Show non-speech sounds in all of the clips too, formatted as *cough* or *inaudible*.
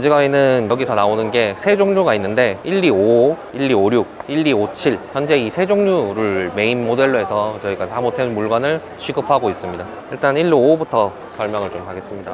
전지가위는 여기서 나오는 게 세 종류가 있는데 1255, 1256, 1257 현재 이 세 종류를 메인 모델로 해서 저희가 사모템 물건을 취급하고 있습니다. 일단 1255부터 설명을 좀 하겠습니다.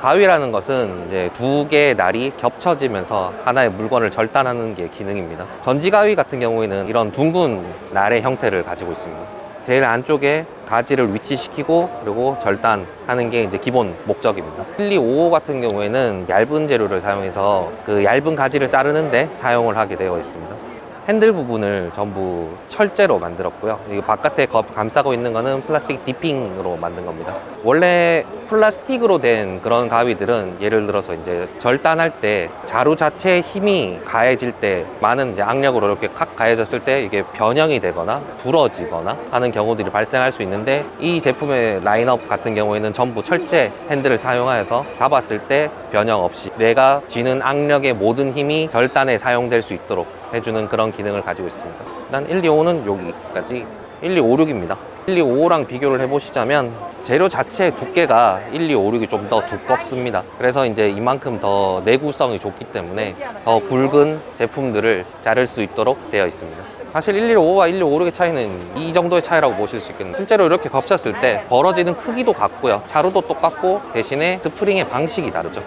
가위라는 것은 이제 두 개의 날이 겹쳐지면서 하나의 물건을 절단하는 게 기능입니다. 전지가위 같은 경우에는 이런 둥근 날의 형태를 가지고 있습니다. 제일 안쪽에 가지를 위치시키고 그리고 절단하는 게 이제 기본 목적입니다. 1255 같은 경우에는 얇은 재료를 사용해서 그 얇은 가지를 자르는데 사용을 하게 되어 있습니다. 핸들 부분을 전부 철제로 만들었고요. 이 바깥에 겉 감싸고 있는 거는 플라스틱 디핑으로 만든 겁니다. 원래 플라스틱으로 된 그런 가위들은 예를 들어서 이제 절단할 때 자루 자체에 힘이 가해질 때 많은 이제 악력으로 이렇게 칵 가해졌을 때 이게 변형이 되거나 부러지거나 하는 경우들이 발생할 수 있는데 이 제품의 라인업 같은 경우에는 전부 철제 핸들을 사용하여서 잡았을 때 변형 없이 내가 쥐는 악력의 모든 힘이 절단에 사용될 수 있도록 해주는 그런 기능을 가지고 있습니다. 일단 125는 여기까지 1256입니다. 1255랑 비교를 해보시자면 재료 자체의 두께가 1256이 좀 더 두껍습니다. 그래서 이제 이만큼 더 내구성이 좋기 때문에 더 굵은 제품들을 자를 수 있도록 되어 있습니다. 사실 1255와 1256의 차이는 이 정도의 차이라고 보실 수 있겠는데 실제로 이렇게 겹쳤을 때 벌어지는 크기도 같고요. 자루도 똑같고 대신에 스프링의 방식이 다르죠.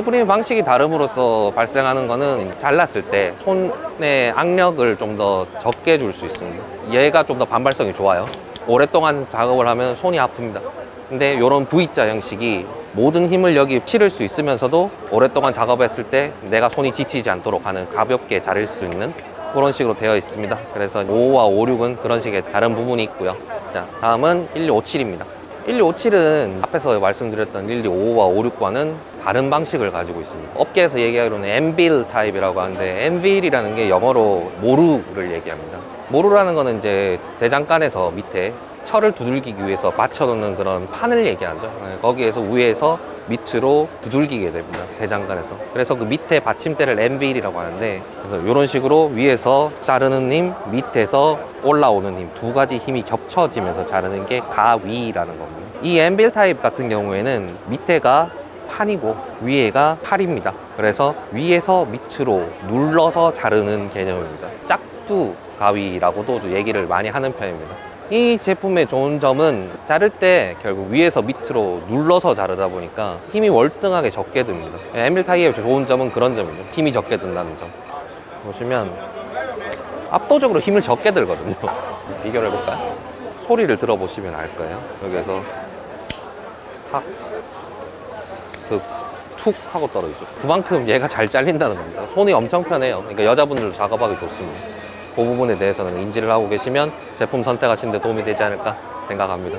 스프링 방식이 다름으로써 발생하는 거는 잘랐을 때 손의 악력을 좀 더 적게 줄 수 있습니다. 얘가 좀 더 반발성이 좋아요. 오랫동안 작업을 하면 손이 아픕니다. 근데 이런 V자 형식이 모든 힘을 여기 실을 수 있으면서도 오랫동안 작업했을 때 내가 손이 지치지 않도록 하는 가볍게 자를 수 있는 그런 식으로 되어 있습니다. 그래서 5와 5, 6은 그런 식의 다른 부분이 있고요. 자, 다음은 1257입니다. 1257은 앞에서 말씀드렸던 1255와 56과는 다른 방식을 가지고 있습니다. 업계에서 얘기하기로는 엠빌 타입이라고 하는데 엠빌이라는 게 영어로 모루를 얘기합니다. 모루라는 거는 이제 대장간에서 밑에 철을 두들기기 위해서 받쳐놓는 그런 판을 얘기하죠. 네, 거기에서 위에서 밑으로 두들기게 됩니다. 대장간에서. 그래서 그 밑에 받침대를 엠빌이라고 하는데 그래서 이런 식으로 위에서 자르는 힘, 밑에서 올라오는 힘 두 가지 힘이 겹쳐지면서 자르는 게 가위라는 겁니다. 이 엠빌 타입 같은 경우에는 밑에가 판이고 위에가 칼입니다. 그래서 위에서 밑으로 눌러서 자르는 개념입니다. 짝두 가위라고도 얘기를 많이 하는 편입니다. 이 제품의 좋은 점은 자를 때 결국 위에서 밑으로 눌러서 자르다 보니까 힘이 월등하게 적게 듭니다. 엠빌 타입의 좋은 점은 그런 점이죠. 힘이 적게 든다는 점. 보시면 압도적으로 힘을 적게 들거든요. *laughs* 비교를 해볼까요? 소리를 들어보시면 알 거예요. 여기에서 탁, 그, 툭 하고 떨어지죠. 그만큼 얘가 잘 잘린다는 겁니다. 손이 엄청 편해요. 그러니까 여자분들도 작업하기 좋습니다. 그 부분에 대해서는 인지를 하고 계시면 제품 선택하시는 데 도움이 되지 않을까 생각합니다.